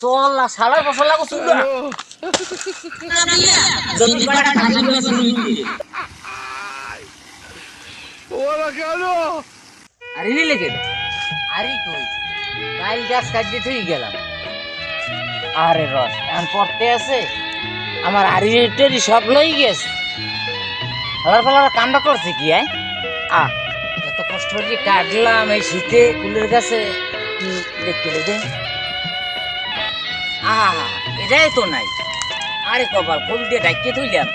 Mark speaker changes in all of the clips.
Speaker 1: চল না সালার বছর লাগো
Speaker 2: ওরা কেন?
Speaker 1: আরে নিলে কেন? আরে কই? কাল গাছ কাটতে থেকে গেলাম। আরে রস এখন পড়তে আছে। আমার আরিটেরই সব লই গেছে হালার ফালার কামটা করছে কি আয়? আ এত কষ্ট করে কাটলাম এই শীতে কুলের কাছে দেখতে দে আহা, এটাই তো নাই। আরে কপাল ফুল দিয়ে ডাকিয়ে থইলাম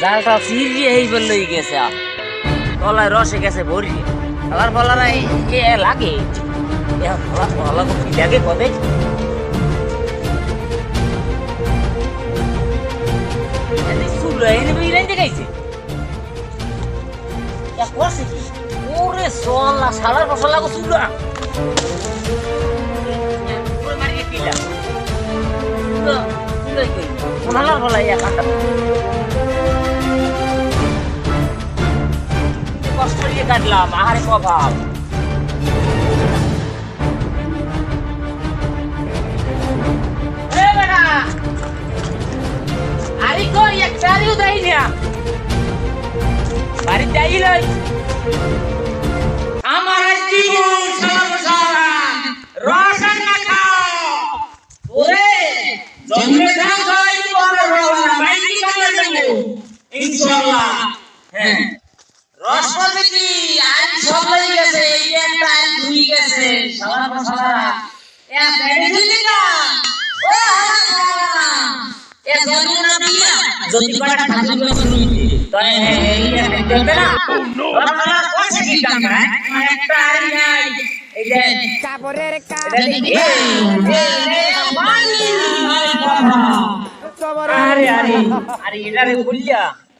Speaker 1: জালটা চিরিয়ে এইবার লই গেছে তলায় রসে গেছে ভরি খালার ফলারা কে লাগে? লাগে কবে? ওরে সলা সালার ফসল লাগো চুলো। একাটা কষ্ট দিয়ে কাটলাম আহারে কভাব আরে কই এক চারিও দেই না বাড়ি যাই ইনশাআল্লাহ হ্যাঁ। রসপতি কি আজ সব হয়ে গেছে এই একটা আজ ধুই গেছে। সারা বছরা এ বেড়ে দিলি না ও এ জন্ম না দিয়া যদি পাটা ঠাকুর করে শুরু এই এই না। রসপতি কইছে কি কাম একটা আর নাই এই যে
Speaker 3: কাপড়ের
Speaker 1: এটা এই এই মানি আরে আরে। আরে এটা রে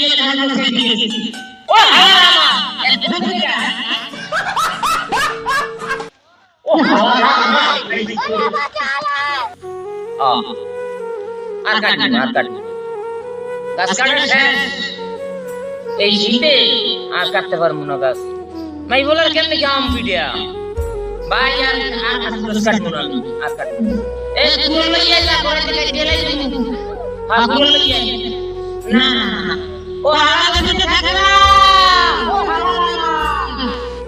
Speaker 1: দিয়ে ঠান্ডা খেয়ে ও হারামা এ তুমি ও হারামা আর কাটবি না, আর কাটবি না। গাছ কাটা শেষ। এই শীতে আর কাটতে পারব না গাছ মাই বলার কেন নাকি আম পিডিয়া ভাই আর আর গাছ কাটবো না আমি, আর কাটবো না। এ কুলো লইয়া যা করে দিকে গেলে কুলো লইয়া আয়। না